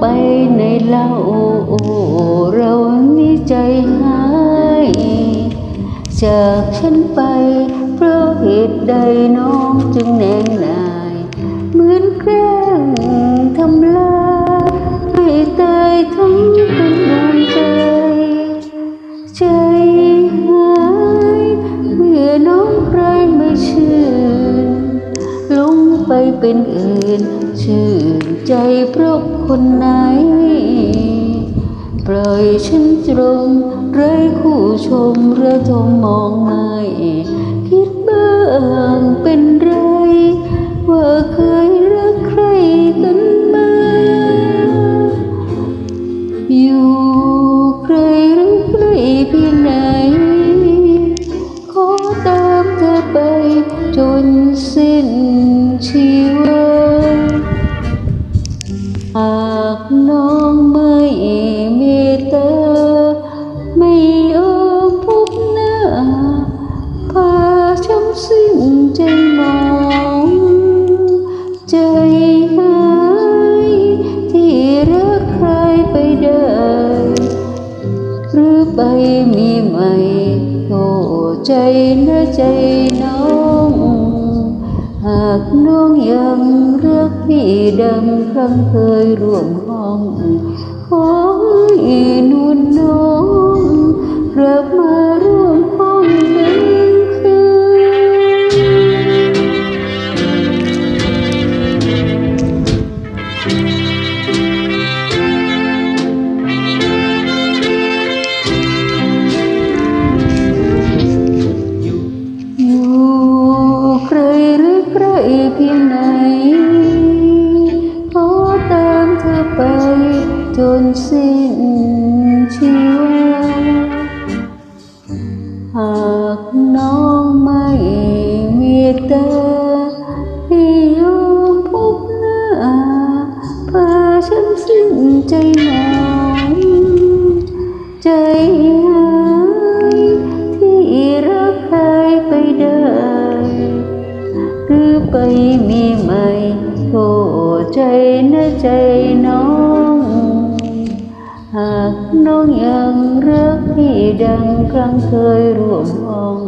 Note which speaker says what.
Speaker 1: ไปในเล่าเรานี้ใจหายจากฉันไปเพราะเหตุใดน้องจึงแนงนา ไปเป็นอื่น ชื่นใจเพราะคนไหน ปล่อยฉันตรงไร้คู่ชมระทมมองมา ชีวิตหากน้องไม่เมตตาไม่ยอมพบหน้าพาช้ำสิ้นใจมองใจหายที่รักใครไปได้หรือไปมีใหม่โอ้ใจนะใจน้องากน้องยังรักพี่ดังครั้งเคยร่วมห้องขอ อใกเพียงไหน ขอตามเธอไป จนสิ้นชีวิหากน้องไม่มีตาให้ยอมพบหน้าพาฉันสิ้นใจหมองใจ ใจน้อง หากน้องยังรักพี่ดังครั้งเคยร่วมห้อง